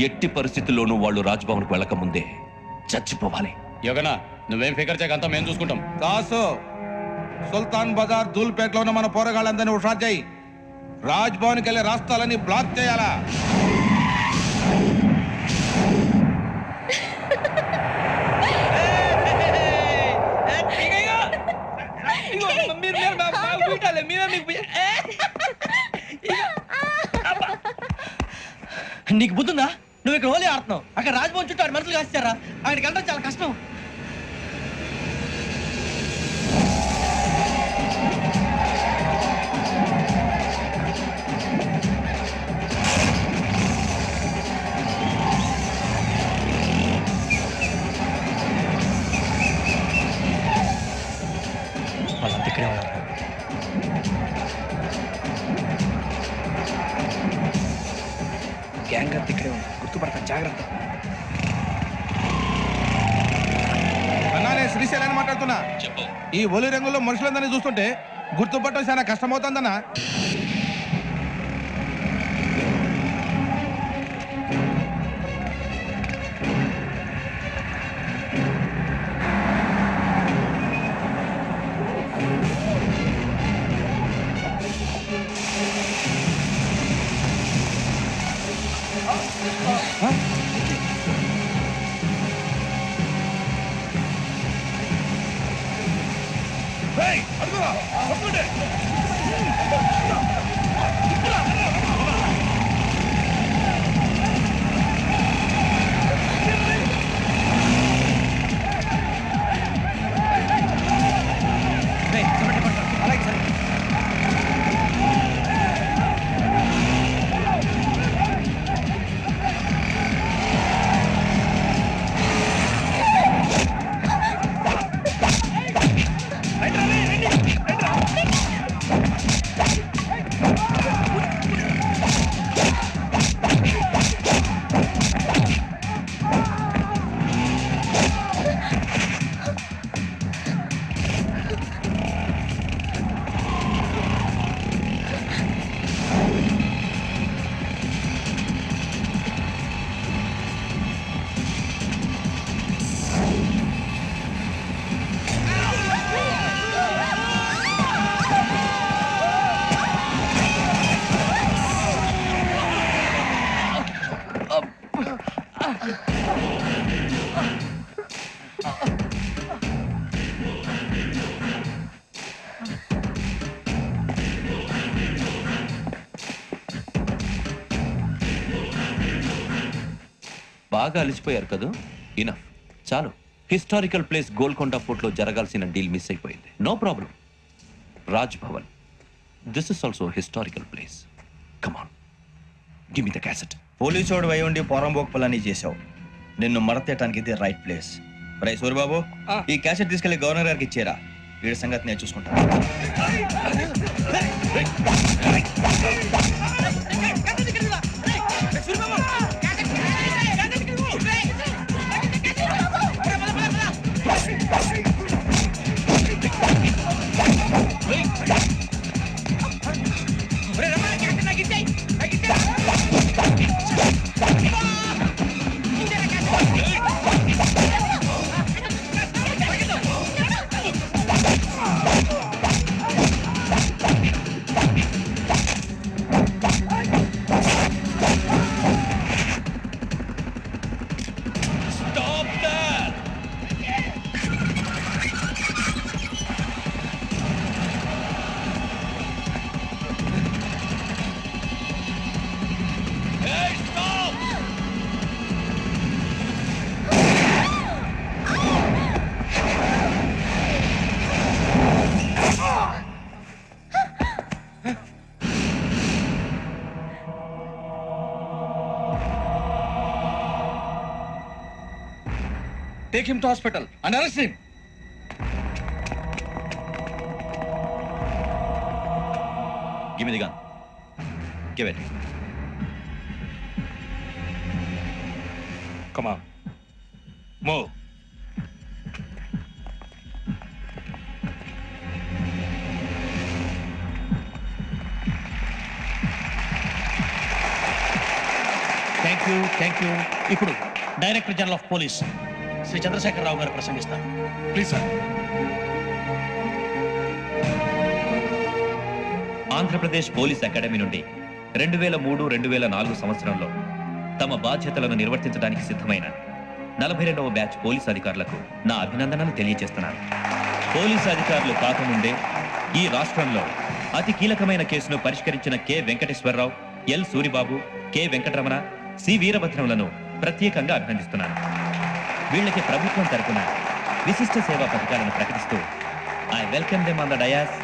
ఎట్టి పరిస్థితుల్లోనూ వాళ్ళు రాజ్భవన్కు వెళ్ళకముందే చచ్చిపోవాలి యోగనా నువ్వేం ఫికర్ చేయకంతా మేము చూసుకుంటాం దాసు సుల్తాన్ బజార్ ధూల్పేటలో ఉన్న మన పోరగాళ్ళందరినీ హుషారు చేయి రాజ్ భవన్కి వెళ్ళే రాష్ట్రాలని బ్లాక్ చేయాలా నీకు బుద్ధుందా? నువ్వు ఇక్కడ హోలీ ఆడుతున్నావు. అక్కడ రాజభవన్ చుట్టూ ఆడు మనుషులు కాస్తారా అక్కడికి వెళ్ళడం చాలా కష్టం. వాళ్ళంతా ఇక్కడే ఉన్నారు. జాగ్రత్త. అన్నా నేను శ్రీశైలాన్ని మాట్లాడుతున్నా. చెప్పు. ఈ ఒలి రంగులో మనుషులందరినీ చూస్తుంటే గుర్తుపట్టడం చాలా కష్టమవుతుందన్నా. అడుగురా బాగా అలిసిపోయారు కదూ? ఇనఫ్ చాలు. హిస్టారికల్ ప్లేస్ గోల్కొండ ఫోర్ట్లో జరగాల్సిన డీల్ మిస్ అయిపోయింది. No problem Raj Bhavan this is also historical place come on give me the cassette పోలీసోడు అయి ఉండి పొరంబోకు పలాని చేసావు నిన్ను మడతేయటానికి ఇది రైట్ ప్లేస్ రై సూరిబాబు ఈ క్యాసెట్ తీసుకెళ్ళి గవర్నర్ గారికి ఇచ్చేరా వీడి సంగతి నేను చూసుకుంటాను! Take him to hospital and arrest him. Give me the gun. Give it. Come on. Move. Thank you thank you ఇప్పుడు director general of police Shri Chandrashekar Rao garu ప్రసంగిస్తారు please sir Andhra Pradesh police academy నుండి రెండు వేల మూడు రెండు వేల నాలుగు సంవత్సరంలో తమ బాధ్యతలను నిర్వర్తించడానికి సిద్ధమైన నలభై రెండవ బ్యాచ్ పోలీస్ అధికారులకు నా అభినందనలు తెలియజేస్తున్నాను. పోలీస్ అధికారులు కాకముందే ఈ రాష్ట్రంలో అతి కీలకమైన కేసును పరిష్కరించిన K. Venkateswararao L. Suribabu K. Venkataramana C. వీరభద్రములను ప్రత్యేకంగా అభినందిస్తున్నాను. వీళ్ళకి ప్రభుత్వం తరపున విశిష్ట సేవా పథకాలను ప్రకటిస్తూ I welcome them on the dais